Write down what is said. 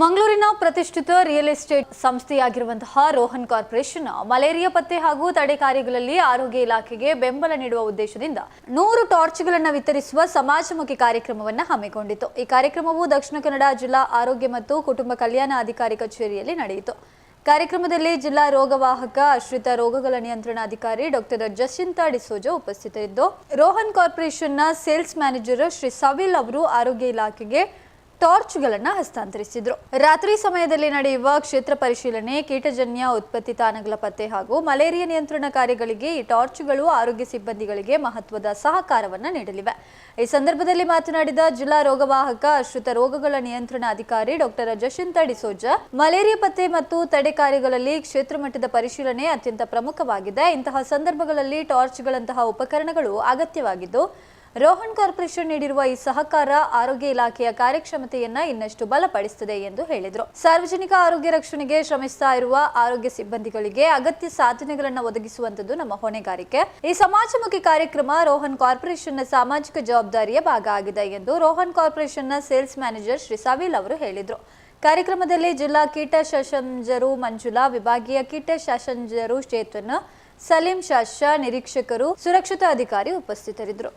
ಮಂಗಳೂರಿನ ಪ್ರತಿಷ್ಠಿತ real estate ಸಂಸ್ಥೆಯಾಗಿರುವಂತಹ ರೋಹನ್ ಕಾರ್ಪೊರೇಷನ್, ಮಲೇರಿಯಾ ಪತ್ತೆ ಹಾಗೂ ತಡೆ ಕಾರ್ಯಗಳಲ್ಲಿ ಆರೋಗ್ಯ ಇಲಾಖೆಗೆ ಬೆಂಬಲ ನೀಡುವ ಉದ್ದೇಶದಿಂದ ನೂರು ಟಾರ್ಚ್ಗಳನ್ನು ವಿತರಿಸುವ ಸಮಾಜಮುಖಿ ಕಾರ್ಯಕ್ರಮವನ್ನು ಹಮ್ಮಿಕೊಂಡಿತು ಈ ಕಾರ್ಯಕ್ರಮವು ದಕ್ಷಿಣ ಕನ್ನಡ ಜಿಲ್ಲಾ ಆರೋಗ್ಯ ಮತ್ತು ಕುಟುಂಬ ಕಲ್ಯಾಣ ಅಧಿಕಾರಿ ಕಚೇರಿಯಲ್ಲಿ ನಡೆಯಿತು. ಕಾರ್ಯಕ್ರಮದಲ್ಲಿ ಜಿಲ್ಲಾ ರೋಗವಾಹಕ ಆಶ್ರಿತ ರೋಗಗಳ ನಿಯಂತ್ರಣಾಧಿಕಾರಿ ಡಾಕ್ಟರ್ ಜಸಿಂತಾ ಡಿಸೋಜಾ ಉಪಸ್ಥಿತರಿದ್ದು, ರೋಹನ್ ಕಾರ್ಪೊರೇಷನ್ನ ಸೇಲ್ಸ್ ಮ್ಯಾನೇಜರ್ ಶ್ರೀ ಸವಿಲ್ ಅವರು ಆರೋಗ್ಯ ಇಲಾಖೆಗೆ ಟಾರ್ಚ್ಗಳನ್ನು ಹಸ್ತಾಂತರಿಸಿದ್ರು. ರಾತ್ರಿ ಸಮಯದಲ್ಲಿ ನಡೆಯುವ ಕ್ಷೇತ್ರ ಪರಿಶೀಲನೆ, ಕೀಟಜನ್ಯ ಉತ್ಪತ್ತಿ ತಾಣಗಳ ಪತ್ತೆ ಹಾಗೂ ಮಲೇರಿಯಾ ನಿಯಂತ್ರಣ ಕಾರ್ಯಗಳಿಗೆ ಈ ಟಾರ್ಚ್ಗಳು ಆರೋಗ್ಯ ಸಿಬ್ಬಂದಿಗಳಿಗೆ ಮಹತ್ವದ ಸಹಕಾರವನ್ನು ನೀಡಲಿವೆ. ಈ ಸಂದರ್ಭದಲ್ಲಿ ಮಾತನಾಡಿದ ಜಿಲ್ಲಾ ರೋಗವಾಹಕ ಅಶ್ರಿತ ರೋಗಗಳ ನಿಯಂತ್ರಣ ಅಧಿಕಾರಿ ಡಾಕ್ಟರ್ ಜಶಿಂತ ಡಿಸೋಜ, ಮಲೇರಿಯಾ ಪತ್ತೆ ಮತ್ತು ತಡೆ ಕಾರ್ಯಗಳಲ್ಲಿ ಕ್ಷೇತ್ರ ಮಟ್ಟದ ಪರಿಶೀಲನೆ ಅತ್ಯಂತ ಪ್ರಮುಖವಾಗಿದೆ. ಇಂತಹ ಸಂದರ್ಭಗಳಲ್ಲಿ ಟಾರ್ಚ್ಗಳಂತಹ ಉಪಕರಣಗಳು ಅಗತ್ಯವಾಗಿದ್ದು ರೋಹನ್ ಕಾರ್ಪೊರೇಷನ್ ನೀಡಿರುವ ಈ ಸಹಕಾರ ಆರೋಗ್ಯ ಇಲಾಖೆಯ ಕಾರ್ಯಕ್ಷಮತೆಯನ್ನ ಇನ್ನಷ್ಟು ಬಲಪಡಿಸುತ್ತದೆ ಎಂದು ಹೇಳಿದರು. ಸಾರ್ವಜನಿಕ ಆರೋಗ್ಯ ರಕ್ಷಣೆಗೆ ಶ್ರಮಿಸ್ತಾ ಇರುವ ಆರೋಗ್ಯ ಸಿಬ್ಬಂದಿಗಳಿಗೆ ಅಗತ್ಯ ಸಾಧನೆಗಳನ್ನು ಒದಗಿಸುವಂತದ್ದು ನಮ್ಮ ಹೊಣೆಗಾರಿಕೆ. ಈ ಸಮಾಜಮುಖಿ ಕಾರ್ಯಕ್ರಮ ರೋಹನ್ ಕಾರ್ಪೊರೇಷನ್ನ ಸಾಮಾಜಿಕ ಜವಾಬ್ದಾರಿಯ ಭಾಗ ಆಗಿದೆ ಎಂದು ರೋಹನ್ ಕಾರ್ಪೊರೇಷನ್ನ ಸೇಲ್ಸ್ ಮ್ಯಾನೇಜರ್ ಶ್ರೀ ಸಾವಿಲ್ ಅವರು ಹೇಳಿದರು. ಕಾರ್ಯಕ್ರಮದಲ್ಲಿ ಜಿಲ್ಲಾ ಕೀಟ ಶಾಸಂಜರು ಮಂಜುಳಾ, ವಿಭಾಗೀಯ ಕೀಟ ಶಾಸಂಜರು ಚೇತನ್, ಸಲೀಂ ಶಾಷ ನಿರೀಕ್ಷಕರು, ಸುರಕ್ಷತಾ ಅಧಿಕಾರಿ ಉಪಸ್ಥಿತರಿದ್ದರು.